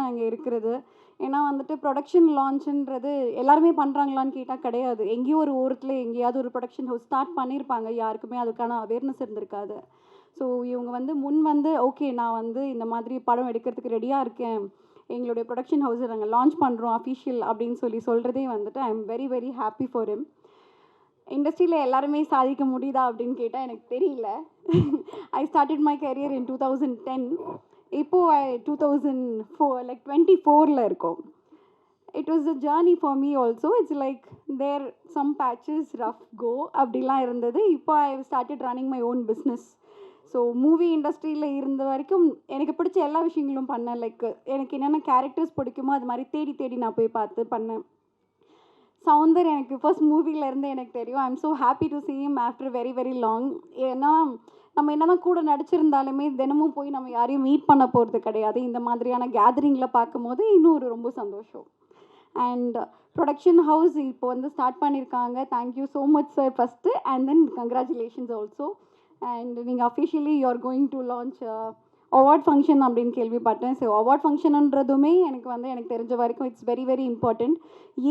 நாங்கள் இருக்கிறது. ஏன்னா வந்துட்டு ப்ரொடக்ஷன் லான்ச்சுன்றது எல்லாருமே பண்ணுறாங்களான்னு கேட்டால் கிடையாது. எங்கேயோ ஒரு ஊரத்தில் எங்கேயாவது ஒரு ப்ரொடக்ஷன் ஹவுஸ் ஸ்டார்ட் பண்ணியிருப்பாங்க யாருக்குமே அதுக்கான அவேர்னஸ் இருந்திருக்காது. ஸோ இவங்க வந்து முன் வந்து ஓகே நான் வந்து இந்த மாதிரி படம் எடுக்கிறதுக்கு ரெடியாக இருக்கேன். எங்களுடைய ப்ரொடக்ஷன் ஹவுஸை நாங்கள் லான்ச் பண்ணுறோம் அஃபிஷியல் அப்படின்னு சொல்லி சொல்கிறதே வந்துட்டு I am very very happy for him. இண்டஸ்ட்ரியில் எல்லாருமே சாதிக்க முடியுதா அப்படின்னு கேட்டால் எனக்கு தெரியல. I started my career in two thousand ten இப்போது two thousand four like twenty ஃபோரில் இருக்கோம். It was a journey for me also it's like there some patches rough go அப்படிலாம் இருந்தது. இப்போ I started running my own business so movie இண்டஸ்ட்ரியில் இருந்த வரைக்கும் எனக்கு பிடிச்ச எல்லா விஷயங்களும் பண்ணேன். லைக் எனக்கு என்னென்ன கேரக்டர்ஸ் பிடிக்குமோ அது மாதிரி தேடி தேடி நான் போய் பார்த்து பண்ணேன். சவுந்தர் எனக்கு ஃபர்ஸ்ட் மூவிலேருந்து எனக்கு தெரியும். I am so happy to see him after very very long ஏன்னா நம்ம என்னதான் கூட நடிச்சிருந்தாலுமே தினமும் போய் நம்ம யாரையும் மீட் பண்ண போகிறது கிடையாது. இந்த மாதிரியான கேதரிங்கில் பார்க்கும்போது இன்னும் ஒரு ரொம்ப சந்தோஷம். அண்ட் ப்ரொடக்ஷன் ஹவுஸ் இப்போ வந்து ஸ்டார்ட் பண்ணியிருக்காங்க thank you so much sir first and then congratulations also and நீங்கள் officially you are going to launch award function அப்படின்னு கேள்விப்பட்டேன். ஸோ அவார்ட் ஃபங்க்ஷனுன்றதுமே எனக்கு வந்து எனக்கு தெரிஞ்ச வரைக்கும் இட்ஸ் வெரி வெரி இம்பார்ட்டண்ட்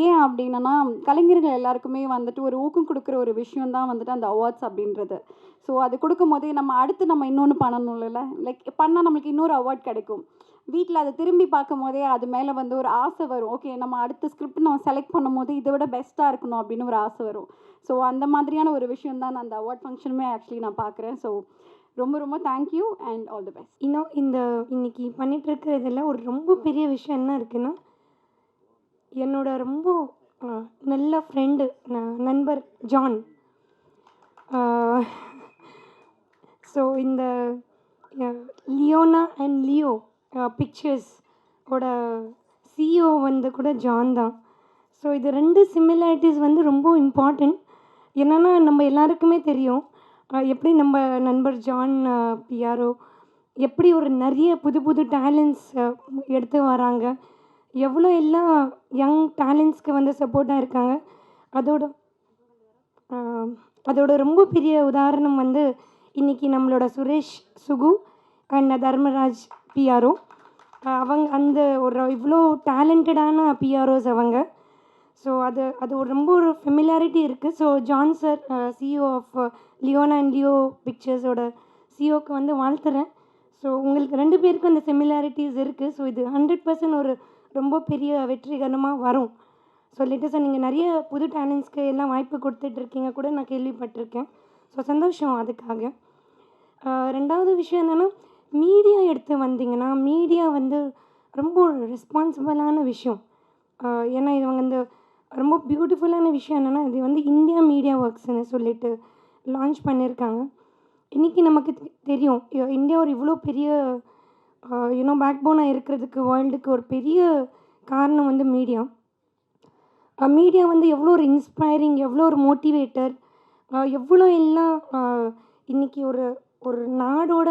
ஏன் அப்படின்னா கலைஞர்கள் எல்லாருக்குமே வந்துட்டு ஒரு ஊக்கம் கொடுக்குற ஒரு விஷயம் தான் வந்துட்டு அந்த அவார்ட்ஸ் அப்படின்றது. ஸோ அது கொடுக்கும் போதே நம்ம அடுத்து நம்ம இன்னொன்று பண்ணணும்ல. லைக் பண்ணால் நம்மளுக்கு இன்னொரு அவார்ட் கிடைக்கும். வீட்டில் அதை திரும்பி பார்க்கும் போதே அது மேலே வந்து ஒரு ஆசை வரும். ஓகே நம்ம அடுத்த ஸ்கிரிப்ட் நம்ம செலக்ட் பண்ணும் போது இதை விட பெஸ்ட்டாக இருக்கணும் அப்படின்னு ஒரு ஆசை வரும். ஸோ அந்த மாதிரியான ஒரு விஷயம் தான் நான் அந்த அவார்ட் ஃபங்க்ஷனுமே ஆக்சுவலி நான் பார்க்குறேன். ஸோ ரொம்ப ரொம்ப thank you and all the best இன்னும் இந்த இன்னைக்கு பண்ணிட்டு இருக்கிற இதில் ஒரு ரொம்ப பெரிய விஷயம் என்ன இருக்குன்னா என்னோட ரொம்ப நல்ல ஃப்ரெண்டு நண்பர் ஜான். ஸோ இந்த லியோனா அண்ட் லியோ பிக்சர்ஸ் ஓட சிஇஓ வந்து கூட ஜான் தான். ஸோ இது ரெண்டு சிமிலாரிட்டிஸ் வந்து ரொம்ப இம்பார்ட்டண்ட் என்னென்னா நம்ம எல்லாருக்குமே தெரியும். எப்படி நம்ம நண்பர் ஜான் பிஆர்ஓ எப்படி ஒரு நிறைய புது புது டேலண்ட்ஸ் எடுத்து வராங்க. எவ்வளோ எல்லாம் யங் டேலண்ட்ஸ்க்கு வந்து சப்போர்ட்டாக இருக்காங்க. அதோட அதோட ரொம்ப பெரிய உதாரணம் வந்து இன்றைக்கி நம்மளோட சுரேஷ் சுகு அண்ட் தர்மராஜ் பிஆர்ஓ அவங்க அந்த ஒரு இவ்வளோ டேலண்டடான பிஆர்ஓஸ் அவங்க. ஸோ அது அது ஒரு ரொம்ப ஒரு ஃபெமிலாரிட்டி இருக்குது so John sir CEO of Leona and Leo பிக்சர்ஸோட சிஇஓக்கு வந்து வாழ்த்துறேன். ஸோ உங்களுக்கு ரெண்டு பேருக்கும் அந்த சிமிலாரிட்டிஸ் இருக்குது ஸோ இது ஹண்ட்ரட் பர்சன்ட் ஒரு ரொம்ப பெரிய வெற்றிகரமாக வரும். ஸோ சார் நீங்கள் நிறைய புது டேலண்ட்ஸ்க்கு எல்லாம் வாய்ப்பு கொடுத்துட்ருக்கீங்க கூட நான் கேள்விப்பட்டிருக்கேன். ஸோ சந்தோஷம் அதுக்காக. Uh, ரெண்டாவது விஷயம் என்னென்னா மீடியா எடுத்து வந்தீங்கன்னா மீடியா வந்து ரொம்ப ஒரு ரெஸ்பான்சிபிளான விஷயம். Uh, ஏன்னா இவங்க இந்த ரொம்ப பியூட்டிஃபுல்லான விஷயம் என்னென்னா இது வந்து இந்தியா மீடியா ஒர்க்ஸ்னு சொல்லிட்டு லான்ச் பண்ணியிருக்காங்க இன்றைக்கி நமக்கு தெ- தெரியும். இந்தியா ஒரு இவ்வளோ பெரிய யூனோ பேக் போனாக இருக்கிறதுக்கு வேர்ல்டுக்கு ஒரு பெரிய காரணம் வந்து மீடியா மீடியா வந்து எவ்வளோ ஒரு இன்ஸ்பைரிங் எவ்வளோ ஒரு மோட்டிவேட்டர் எவ்வளோ எல்லாம் இன்றைக்கி இன்னைக்கு ஒரு ஒரு நாடோட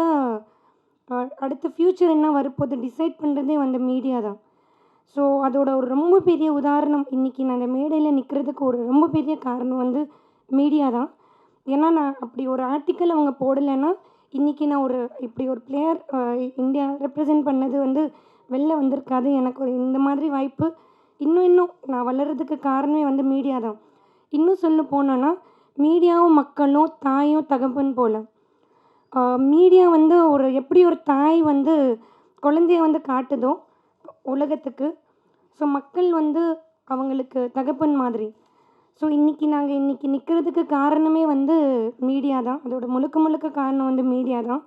அடுத்த ஃப்யூச்சர் என்ன வரப்போகுது டிசைட் பண்ணுறதே வந்து மீடியா தான். ஸோ அதோட ஒரு ரொம்ப பெரிய உதாரணம் இன்றைக்கி நான் அந்த மேடையில் நிற்கிறதுக்கு ஒரு ரொம்ப பெரிய காரணம் வந்து மீடியா தான். ஏன்னா நான் அப்படி ஒரு ஆர்டிக்கல் அவங்க போடலைன்னா இன்றைக்கி நான் ஒரு இப்படி ஒரு பிளேயர் இந்தியா ரெப்ரசன்ட் பண்ணது வந்து வெளில வந்திருக்காது. எனக்கு ஒரு இந்த மாதிரி வாய்ப்பு. இன்னும் இன்னும் நான் வளர்கிறதுக்கு காரணமே வந்து மீடியா தான். இன்னும் சொல்ல போனோன்னா மீடியாவும் மக்களும் தாயும் தகப்பன் போல். மீடியா வந்து ஒரு எப்படி ஒரு தாய் வந்து குழந்தைய வந்து காட்டுதோ உலகத்துக்கு. ஸோ மக்கள் வந்து அவங்களுக்கு தகப்பன் மாதிரி. ஸோ இன்றைக்கி நாங்கள் இன்றைக்கி நிற்கிறதுக்கு காரணமே வந்து மீடியா தான். அதோட முழுக்க முழுக்க காரணம் வந்து மீடியா தான்.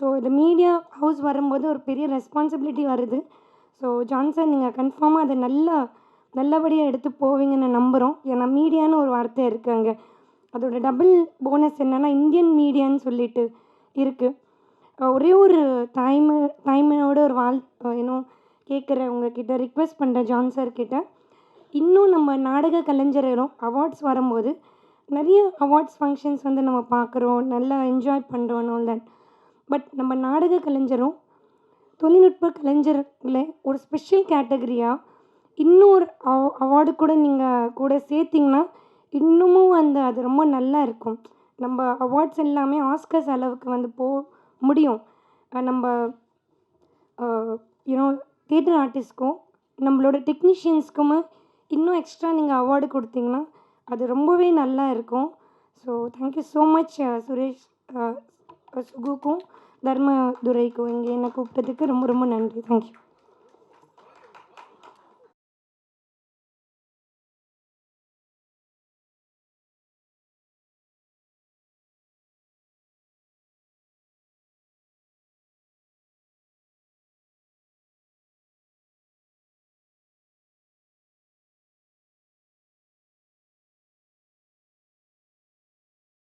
ஸோ இந்த மீடியா ஹவுஸ் வரும்போது ஒரு பெரிய ரெஸ்பான்சிபிலிட்டி வருது. ஸோ ஜான்சன் நீங்கள் கன்ஃபார்மாக அதை நல்லா நல்லபடியாக எடுத்து போவீங்கன்னு நம்புகிறோம் ஏன்னா மீடியான்னு ஒரு வார்த்தை இருக்குது அங்கே. அதோட டபுள் போனஸ் என்னென்னா இந்தியன் மீடியான்னு சொல்லிட்டு இருக்குது ஒரே ஒரு தாய்மை தாய்மையோட ஒரு வாழ் இன்னும் கேட்குறேன் உங்ககிட்ட ரிக்வெஸ்ட் பண்ணுறேன் ஜான் சார் கிட்ட. இன்னும் நம்ம நாடக கலைஞர்களும் அவார்ட்ஸ் வரும்போது நிறைய அவார்ட்ஸ் ஃபங்க்ஷன்ஸ் வந்து நம்ம பார்க்குறோம் நல்லா என்ஜாய் பண்ணுறோம் ஆல் தட் பட் நம்ம நாடக கலைஞரும் தொழில்நுட்ப கலைஞர்களை ஒரு ஸ்பெஷல் கேட்டகரியாக இன்னொரு அவார்டு கூட நீங்கள் கூட சேர்த்திங்கன்னா இன்னமும் அந்த அது ரொம்ப நல்லா இருக்கும். நம்ம அவார்ட்ஸ் எல்லாமே ஆஸ்கர்ஸ் அளவுக்கு வந்து போ முடியும். நம்ம யூனோ தேட்டர் ஆர்டிஸ்ட்க்கும் நம்மளோட டெக்னீஷியன்ஸ்க்குமே இன்னும் எக்ஸ்ட்ரா நீங்கள் அவார்டு கொடுத்தீங்கன்னா அது ரொம்பவே நல்லா இருக்கும். So thank you so much Suresh சுகுக்கும் தர்மதுரைக்கும் இங்கே என்னை கூப்பிட்டதுக்கு ரொம்ப ரொம்ப நன்றி. தேங்க்யூ